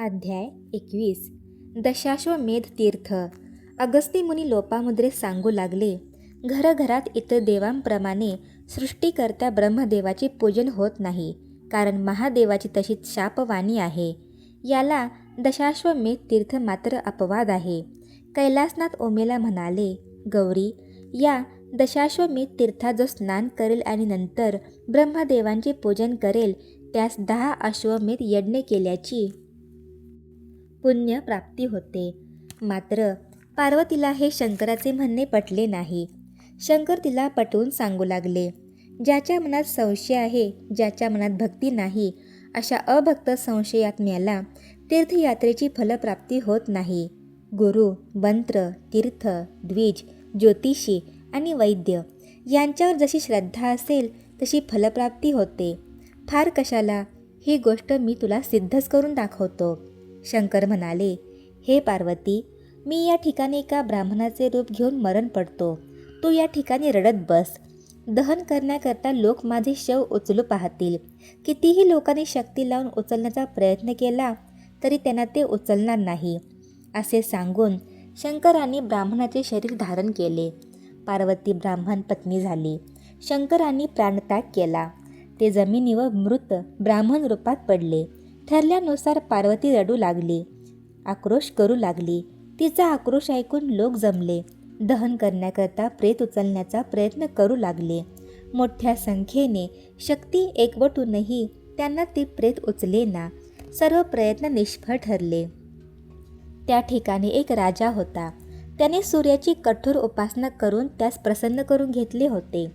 अध्याय एकवीस. दशाश्वमेध तीर्थ. अगस्ती मुनी लोपामुद्रे सांगू लागले घरघरात इतर देवांप्रमाणे सृष्टीकर्त्या ब्रह्मदेवाचे पूजन होत नाही कारण महादेवाची तशीच शापवाणी आहे. याला दशाश्वमेध तीर्थ मात्र अपवाद आहे. कैलासनाथ ओमेला म्हणाले गौरी या दशाश्वमेध तीर्थात जो स्नान करेल आणि नंतर ब्रह्मदेवांचे पूजन करेल त्यास दहा अश्वमेध यज्ञ केल्याची पुण्य प्राप्ती होते. मात्र पार्वतीला हे शंकराचे म्हणणे पटले नाही. शंकर तिला पटवून सांगू लागले ज्याच्या मनात संशय आहे ज्याच्या मनात भक्ती नाही अशा अभक्त संशयात्म्याला तीर्थयात्रेची फलप्राप्ती होत नाही. गुरु मंत्र तीर्थ द्विज ज्योतिषी आणि वैद्य यांच्यावर जशी श्रद्धा असेल तशी फलप्राप्ती होते. फार कशाला? ही गोष्ट मी तुला सिद्धच करून दाखवतो. शंकर म्हणाले हे पार्वती मी या ठिकाणी एका ब्राह्मणाचे रूप घेऊन मरण पडतो. तू या ठिकाणी रडत बस. दहन करण्याकरता लोक माझे शव उचलू पाहतील. कितीही लोकांनी शक्ती लावून उचलण्याचा प्रयत्न केला तरी त्यांना ते उचलणार नाही. असे सांगून शंकरांनी ब्राह्मणाचे शरीर धारण केले. पार्वती ब्राह्मण पत्नी झाली. शंकरांनी प्राणत्याग केला. ते जमिनीवर मृत ब्राह्मण रूपात पडले. ठरल्यानुसार पार्वती रडू लागली. आक्रोश करू लागली. तिचा आक्रोश ऐकून लोक जमले. दहन करण्याकरता प्रेत उचलण्याचा प्रयत्न करू लागले. मोठ्या संख्येने शक्ती एकवटूनही त्यांना ते प्रेत उचले ना सर्व प्रयत्न निष्फळ ठरले. त्या ठिकाणी एक राजा होता. त्याने सूर्याची कठोर उपासना करून त्यास प्रसन्न करून घेतले होते.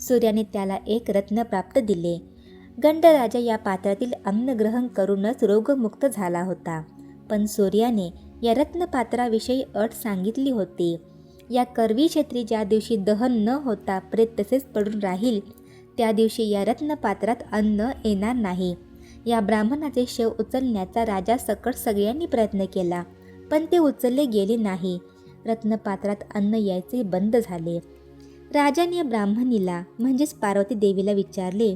सूर्याने त्याला एक रत्न प्राप्त दिले. गंडराजा या पात्रातील अन्न ग्रहण करूनच रोगमुक्त झाला होता. पण सूर्याने या रत्नपात्राविषयी अट सांगितली होती. या करवी क्षेत्री ज्या दिवशी दहन न होता प्रेत तसेच पडून राहील त्या दिवशी या रत्नपात्रात अन्न येणार नाही. या ब्राह्मणाचे शव उचलण्याचा राजा सकट सगळ्यांनी प्रयत्न केला पण ते उचलले गेले नाही. रत्नपात्रात अन्न यायचे बंद झाले. राजाने ब्राह्मणीला म्हणजेच पार्वती देवीला विचारले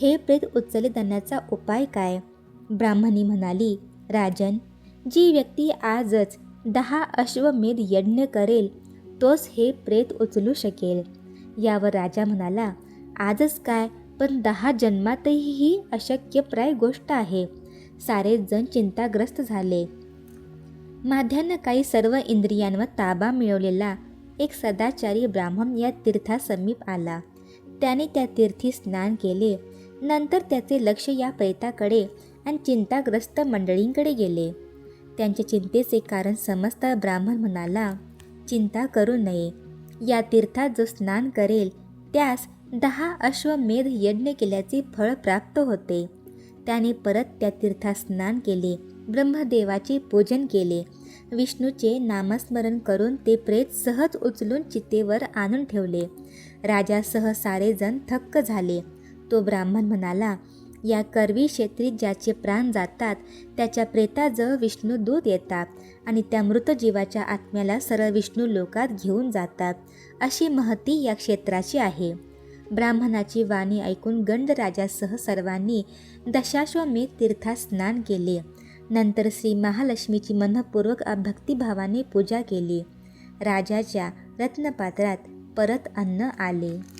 हे प्रेत उचलले जाण्याचा उपाय काय? ब्राह्मणी म्हणाली राजन जी व्यक्ती आजच दहा अश्वमेध यज्ञ करेल तोच हे प्रेत उचलू शकेल. यावर राजा म्हणाला आजच काय पण दहा जन्मातही ही अशक्यप्राय गोष्ट आहे. सारे जण चिंताग्रस्त झाले. माध्यान्ह काही सर्व इंद्रियांवर ताबा मिळवलेला एक सदाचारी ब्राह्मण या तीर्थासमीप आला. त्याने त्या तीर्थी स्नान केले. नंतर त्याचे लक्ष या प्रेताकडे आणि चिंताग्रस्त मंडळींकडे गेले. त्यांच्या चिंतेचे कारण समजता ब्राह्मण म्हणाला चिंता करू नये. या तीर्थात जो स्नान करेल त्यास दहा अश्वमेध यज्ञ केल्याचे फळ प्राप्त होते. त्याने परत त्या तीर्थात स्नान केले ब्रह्मदेवाचे पूजन केले. विष्णूचे नामस्मरण करून ते प्रेत सहज उचलून चितेवर आणून ठेवले. राजासह सारेजण थक्क झाले. तो ब्राह्मण म्हणाला या करवी क्षेत्रीत ज्याचे प्राण जातात त्याच्या प्रेताजवळ विष्णू दूत येतात आणि त्या मृत जीवाच्या आत्म्याला सरळ विष्णू लोकात घेऊन जातात. अशी महती या क्षेत्राची आहे. ब्राह्मणाची वाणी ऐकून गंडराजासह सर्वांनी दशाश्वमेध तीर्थात स्नान केले. नंतर श्री महालक्ष्मीची मनपूर्वक भक्तिभावाने पूजा केली. राजाच्या रत्नपात्रात परत अन्न आले.